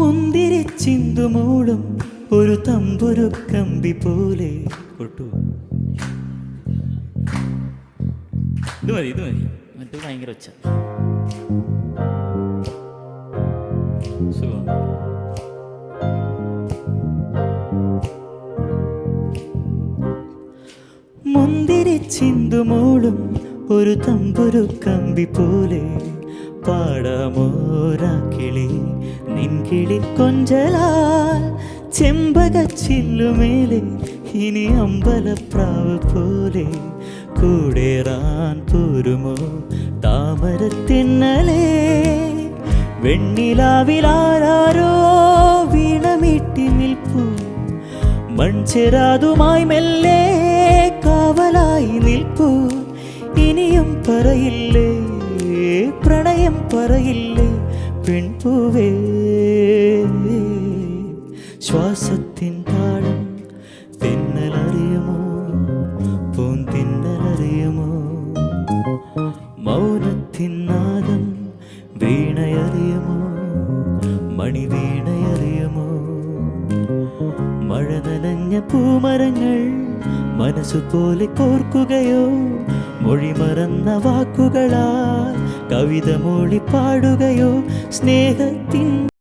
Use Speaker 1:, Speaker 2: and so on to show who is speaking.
Speaker 1: മുന്തിരി ചിന്തുമൂളും ഒരു തമ്പുരു കമ്പി പോലെ. കൊട്ടു. ഇത് മതി ഇത് മതി. മറ്റു ഭയങ്കര ഒച്ച. സുഖം. മുന്തിരി ചിന്തുമോളും ഒരു തമ്പുരു കമ്പി പോലെ. പാടാമോരാക്കിളി നിൻകിളി കൊഞ്ചലാൽ ചെമ്പക ചില്ലുമേലെ ഇനി അമ്പലപ്രാവ് പോലെ കൂടേറാൻ പോരുമോ? താമരത്തിന്നലേ വെണ്ണിലാവിലാരോ വീണമിട്ടി നിൽപ്പൂ. മൺചെരാതുമായി മെല്ലെ കാവലായി നിൽപ്പൂ. ഇനിയും പറയില്ലേ? പ്രണയം പറയില്ലേ? പെൺപൂവേ ശ്വാസത്തിൻ താഴം തിന്നലറിയുമോ? പൂന്തിന്നലറിയുമോ? മൗനത്തിൻ നാദം വീണയറിയുമോ? മണിവീണയറിയുമോ? മഴ നനഞ്ഞ പൂമരങ്ങൾ മനസ്സുപോലെ കോർക്കുകയോ? മൊഴി മറന്ന വാക്കുകളാൽ കവിത മൊഴി പാടുകയോ? സ്നേഹത്തിൻ